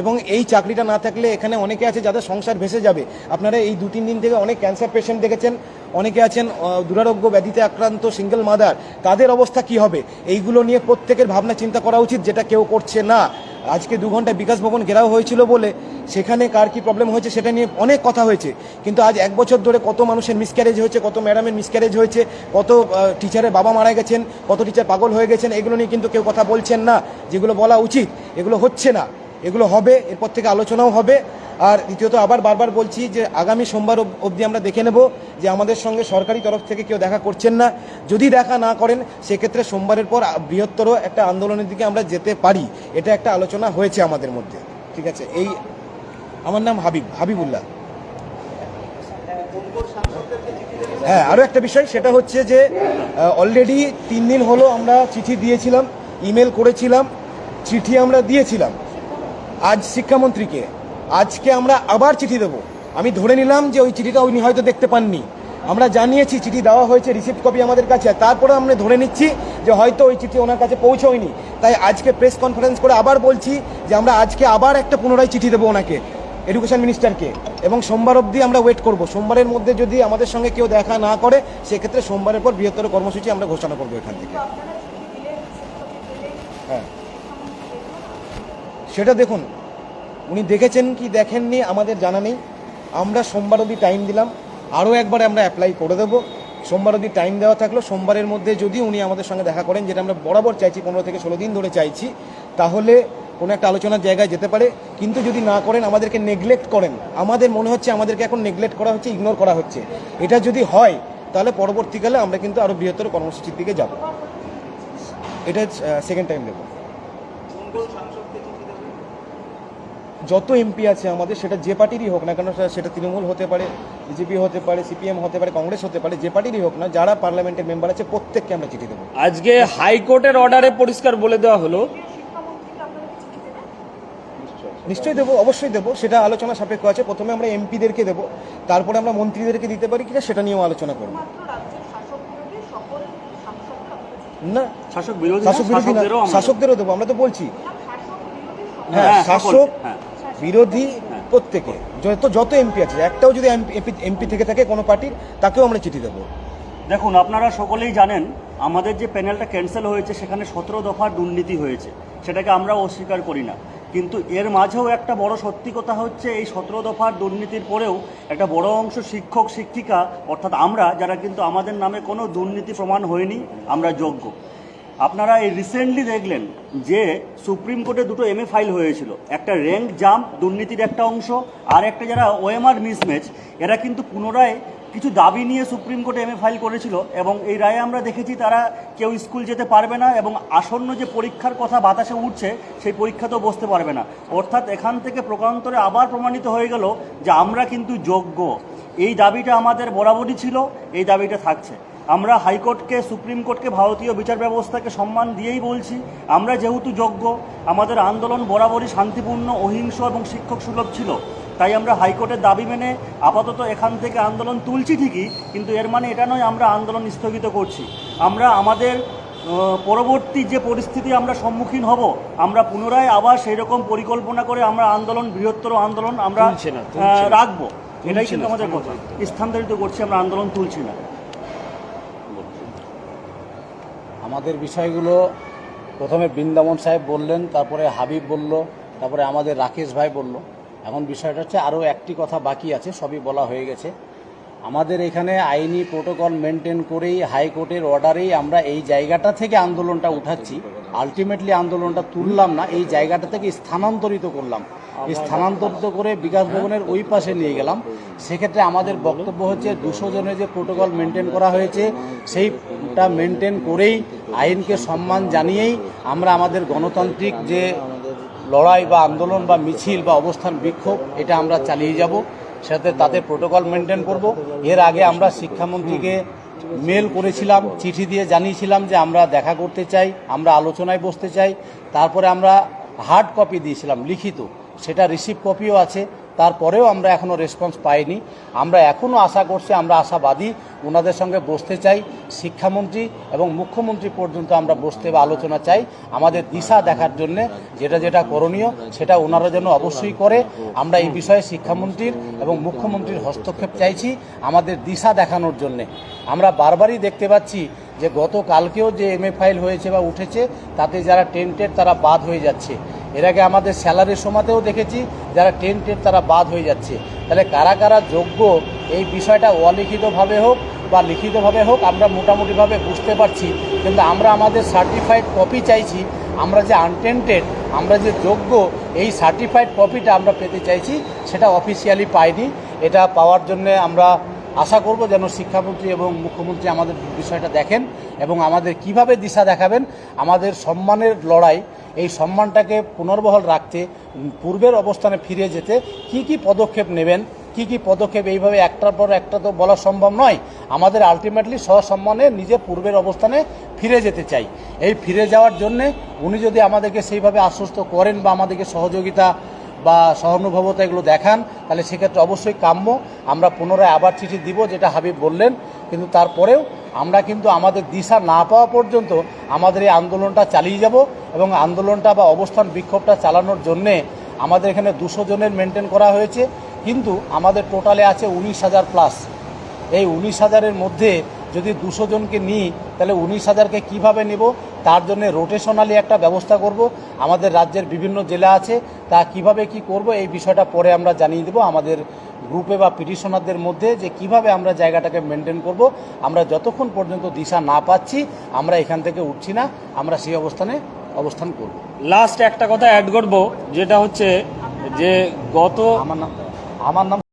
এবং এই চাকরিটা না থাকলে এখানে অনেকে আছে যাদের সংসার ভেসে যাবে। আপনারা এই দু তিন দিন থেকে অনেক ক্যান্সার পেশেন্ট দেখেছেন, অনেকে আছেন দুরারোগ্য ব্যাধিতে আক্রান্ত সিঙ্গেল মাদার তাদের অবস্থা কি হবে? এইগুলো নিয়ে প্রত্যেকের ভাবনা চিন্তা করা উচিত, যেটা কেউ করছে না। আজকে দু ঘণ্টা বিকাশ ভবন ঘেরাও হয়েছিল বলে, সেখানে কার কি প্রবলেম হয়েছে সেটা নিয়ে অনেক কথা হয়েছে। কিন্তু আজ এক বছর ধরে কত মানুষের মিসক্যারেজ হয়েছে, কত ম্যাডামের মিসক্যারেজ হয়েছে, কত টিচারের বাবা মারা গেছেন, কত টিচার পাগল হয়ে গেছেন, এগুলো নিয়ে কিন্তু কেউ কথা বলছেন না, যেগুলো বলা উচিত, এগুলো হচ্ছে না। এগুলো হবে, এরপর থেকে আলোচনাও হবে। আর দ্বিতীয়ত আবার বারবার বলছি যে আগামী সোমবার অব- অবধি আমরা দেখে নেব যে আমাদের সঙ্গে সরকারি তরফ থেকে কেউ দেখা করছেন না। যদি দেখা না করেন, সেক্ষেত্রে সোমবারের পর বৃহত্তর একটা আন্দোলনের দিকে আমরা যেতে পারি। এটা একটা আলোচনা হয়েছে আমাদের মধ্যে। ঠিক আছে, এই আমার নাম হাবিব, হাবিবুল্লাহ। হ্যাঁ আরও একটা বিষয়, সেটা হচ্ছে যে অলরেডি তিন দিন হলো আমরা চিঠি দিয়েছিলাম ইমেল করেছিলাম, চিঠি আমরা দিয়েছিলাম। আজ শিক্ষামন্ত্রীকে, আজকে আমরা আবার চিঠি দেবো। আমি ধরে নিলাম যে ওই চিঠিটা উনি হয়তো দেখতে পাননি। আমরা জানিয়েছি, চিঠি দেওয়া হয়েছে রিসিপ্ট কপি আমাদের কাছে। তারপরে আমরা ধরে নিচ্ছি যে হয়তো ওই চিঠি ওনার কাছে পৌঁছয়নি। তাই আজকে প্রেস কনফারেন্স করে আবার বলছি যে আমরা আজকে আবার একটা পুনরায় চিঠি দেবো ওনাকে এডুকেশন মিনিস্টারকে এবং সোমবার অবধি আমরা ওয়েট করব। সোমবারের মধ্যে যদি আমাদের সঙ্গে কেউ দেখা না করে, সেক্ষেত্রে সোমবারের পর বৃহত্তর কর্মসূচি আমরা ঘোষণা করব এখান থেকে। হ্যাঁ। সেটা দেখুন। উনি দেখেছেন কি দেখেননি, আমাদের জানা নেই। আমরা সোমবার অবধি টাইম দিলাম। আরও একবার আমরা অ্যাপ্লাই করে দেবো। সোমবার অবধি টাইম দেওয়া থাকল। সোমবারের মধ্যে যদি উনি আমাদের সঙ্গে দেখা করেন, যেটা আমরা বরাবর চাইছি, পনেরো থেকে ষোলো দিন ধরে চাইছি, তাহলে কোনো একটা আলোচনার জায়গায় যেতে পারে। কিন্তু যদি না করেন, আমাদেরকে নেগলেক্ট করেন। আমাদের মনে হচ্ছে আমাদেরকে এখন নেগলেক্ট করা হচ্ছে ইগনোর করা হচ্ছে। এটা যদি হয়, তাহলে পরবর্তীকালে আমরা কিন্তু আরও বৃহত্তর কর্মসূচির দিকে যাব। এটা সেকেন্ড টাইম দেবো। যত এমপি আছে আমাদের সেটা যে পার্টিরই হোক না কেন সেটা- তৃণমূল হতে পারে বিজেপি হতে পারে সিপিএম হতে পারে কংগ্রেস হতে পারে যে পার্টিরই হোক না যারা পার্লামেন্টের মেম্বার আছে প্রত্যেককে আমরা চিঠি দেবো। আজকে হাইকোর্টের অর্ডারে পরিষ্কার বলে দেওয়া হলো। নিশ্চয়ই দেবো অবশ্যই দেবো সেটা আলোচনা সাপেক্ষ আছে। প্রথমে আমরা এমপিদেরকে দেবো তারপরে আমরা মন্ত্রীদেরকে দিতে পারি কিনা সেটা নিয়েও আলোচনা করব। না শাসক বিরোধী শাসকদেরও দেবো আমরা তো বলছি। হ্যাঁ হ্যাঁ, শাসক হ্যাঁ। বিরোধী প্রত্যেকে। যত যত এমপি আছে, একটাও যদি এমপি থেকে থাকে কোনো পার্টির, তাকেও আমরা চিঠি দেবো। দেখুন, আপনারা সকলেই জানেন, আমাদের যে প্যানেলটা ক্যান্সেল হয়েছে, সেখানে সতেরো দফার দুর্নীতি হয়েছে। সেটাকে আমরা অস্বীকার করি না। কিন্তু এর মাঝেও একটা বড় সত্যি কথা হচ্ছে, এই সতেরো দফার দুর্নীতির পরেও একটা বড় অংশ শিক্ষক, শিক্ষিকা, অর্থাৎ আমরা, যারা কিন্তু আমাদের নামে কোনো দুর্নীতি প্রমাণ হয়নি, আমরা যোগ্য। আপনারা এই রিসেন্টলি দেখলেন যে সুপ্রিম কোর্টে দুটো এমএ ফাইল হয়েছিল। একটা র্যাঙ্ক জাম্প দুর্নীতির একটা অংশ, আর একটা যারা ওএমআর মিসম্যাচ এরা কিন্তু পুনরায় কিছু দাবি নিয়ে সুপ্রিম কোর্টে এমএ ফাইল করেছিল এবং এই রায়ে আমরা দেখেছি তারা কেউ স্কুল যেতে পারবে না এবং আসন্ন যে পরীক্ষার কথা বাতাসে উঠছে, সেই পরীক্ষাতেও বসতে পারবে না। অর্থাৎ এখান থেকে প্রকান্তরে আবার প্রমাণিত হয়ে গেল যে আমরা কিন্তু যোগ্য। এই দাবিটা আমাদের বরাবরই ছিল, এই দাবিটা থাকছে। আমরা হাইকোর্টকে সুপ্রিম কোর্টকে ভারতীয় বিচার ব্যবস্থাকে সম্মান দিয়েই বলছি। আমরা যেহেতু যোগ্য আমাদের আন্দোলন বরাবরই শান্তিপূর্ণ অহিংস এবং শিক্ষক সুলভ ছিল। তাই আমরা হাইকোর্টের দাবি মেনে আপাতত এখান থেকে আন্দোলন তুলছি ঠিকই কিন্তু এর মানে এটা নয় আমরা আন্দোলন স্থগিত করছি। আমরা আমাদের পরবর্তী যে পরিস্থিতি আমরা সম্মুখীন হব আমরা পুনরায় আবার সেই রকম পরিকল্পনা করে আমরা আন্দোলন বৃহত্তর আন্দোলন আমরা। রাখব। এটাই কিন্তু আমাদের কথা। স্থানান্তরিত করছি আমরা আন্দোলন তুলছি না। আমাদের বিষয়গুলো প্রথমে বৃন্দাবন সাহেব বললেন, তারপরে হাবিব বলল, তারপরে আমাদের রাকেশ ভাই বলল। এখন বিষয়টা হচ্ছে আরও একটি কথা বাকি আছে, সবই বলা হয়ে গেছে। আমাদের এখানে আইনি প্রোটোকল মেনটেন করেই, হাইকোর্টের অর্ডারেই আমরা এই জায়গাটা থেকে আন্দোলনটা উঠাচ্ছি। আলটিমেটলি আন্দোলনটা তুললাম না, এই জায়গাটা থেকে স্থানান্তরিত করলাম। স্থানান্তরিত করে বিকাশ ভবনের ওই পাশে নিয়ে গেলাম। সেক্ষেত্রে আমাদের বক্তব্য হচ্ছে, দুশো জনের যে প্রোটোকল মেনটেন করা হয়েছে, সেইটা মেনটেন করেই আইনকে সম্মান জানিয়েই আমরা আমাদের গণতান্ত্রিক যে লড়াই বা আন্দোলন বা মিছিল বা অবস্থান বিক্ষোভ, এটা আমরা চালিয়ে যাব। সাথে তাদের প্রোটোকল মেনটেন করব। এর আগে আমরা শিক্ষামন্ত্রীকে মেল করেছিলাম, চিঠি দিয়ে জানিয়েছিলাম যে আমরা দেখা করতে চাই, আমরা আলোচনায় বসতে চাই। তারপরে আমরা হার্ড কপি দিয়েছিলাম, লিখিত। সেটা রিসিভ কপিও আছে, তারপরেও আমরা এখনও রেসপন্স পাইনি। আমরা এখনও আশা করছি, আমরা আশাবাদী ওনাদের সঙ্গে বসতে চাই, শিক্ষামন্ত্রী এবং মুখ্যমন্ত্রী পর্যন্ত আমরা বসতে বা আলোচনা চাই। আমাদের দিশা দেখার জন্য যেটা যেটা করণীয়, সেটা ওনারা যেন অবশ্যই করে। আমরা এই বিষয়ে শিক্ষামন্ত্রীর এবং মুখ্যমন্ত্রীর হস্তক্ষেপ চাইছি, আমাদের দিশা দেখানোর জন্যে। আমরা বারবারই দেখতে পাচ্ছি যে গতকালকেও যে এমএ ফাইল হয়েছে বা উঠেছে, তাতে যারা টেন্টেড তারা বাদ হয়ে যাচ্ছে। এর আগে আমাদের স্যালারির সময়তেও দেখেছি যারা টেন্টেড তারা বাদ হয়ে যাচ্ছে। তাহলে কারা কারা যোগ্য এই বিষয়টা অলিখিতভাবে হোক বা লিখিতভাবে হোক, আমরা মোটামুটিভাবে বুঝতে পারছি। কিন্তু আমরা আমাদের সার্টিফাইড কপি চাইছি, আমরা যে আনটেন্টেড আমরা যে যোগ্য, এই সার্টিফাইড কপিটা আমরা পেতে চাইছি, সেটা অফিসিয়ালি পাইনি। এটা পাওয়ার জন্য আমরা আশা করব যেন শিক্ষামন্ত্রী এবং মুখ্যমন্ত্রী আমাদের বিষয়টা দেখেন এবং আমাদের কীভাবে দিশা দেখাবেন, আমাদের সম্মানের লড়াই এই সম্মানটাকে পুনর্বহাল রাখতে পূর্বের অবস্থানে ফিরে যেতে কি কি পদক্ষেপ নেবেন, কি কি পদক্ষেপ এইভাবে একটার পর একটা তো বলা সম্ভব নয়, আমাদের আলটিমেটলি সসম্মানে নিজে পূর্বের অবস্থানে ফিরে যেতে চাই। এই ফিরে যাওয়ার জন্যে উনি যদি আমাদেরকে সেইভাবে আশ্বস্ত করেন বা আমাদেরকে সহযোগিতা বা সহানুভবতা এগুলো দেখান, তাহলে সেক্ষেত্রে অবশ্যই কাম্য। আমরা পুনরায় আবার চিঠি দিব, যেটা হাবিব বললেন, কিন্তু তারপরেও আমরা কিন্তু আমাদের দিশা না পাওয়া পর্যন্ত আমাদের এই আন্দোলনটা চালিয়ে যাব এবং আন্দোলনটা বা অবস্থান বিক্ষোভটা চালানোর জন্যে আমাদের এখানে দুশো জনের মেনটেন করা হয়েছে। কিন্তু আমাদের টোটালে আছে উনিশ হাজার প্লাস এই উনিশ হাজারের মধ্যে যদি দুশো জনকে নিই, তাহলে উনিশ হাজারকে কীভাবে নেব? তার জন্য রোটেশনালি একটা ব্যবস্থা করব। আমাদের রাজ্যের বিভিন্ন জেলা আছে, তা কীভাবে কি করব এই বিষয়টা পরে আমরা জানিয়ে দেবো। আমাদের গ্রুপে বা পিটিশনারদের মধ্যে যে কীভাবে আমরা জায়গাটাকে মেনটেন করব আমরা যতক্ষণ পর্যন্ত দিশা না পাচ্ছি আমরা এখান থেকে উঠছি না আমরা সেই অবস্থানে অবস্থান করব। লাস্ট একটা কথা অ্যাড করব যেটা হচ্ছে যে গত আমার নাম আমার নাম